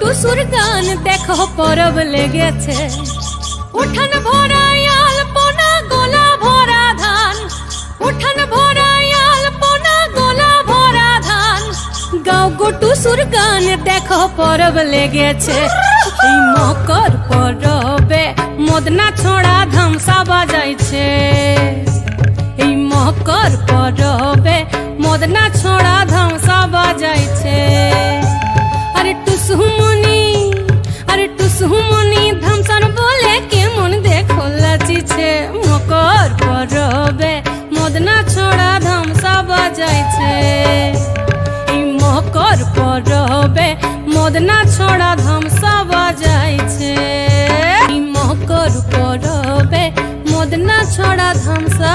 টুসুর গান দেখো পরব লেগেছে উঠান ভরা আলপনা গোলা ভরা ধান উঠান ভরা আলপনা গোলা ভরা ধান গাও গোটু সুর গান দেখো পরব লেগেছে এই মকর পরবে মদনা ছোড়া ধামসা বাজাইছে এই মকর পরবে মদনা ছোড়া ধামসা ছোড়া ধামসা বাজাইছে। এই মকর পরবে মদনা ছড়া ধামসা বাজাইছে। এই মকর পরবে মদনা ছড়া ধামসা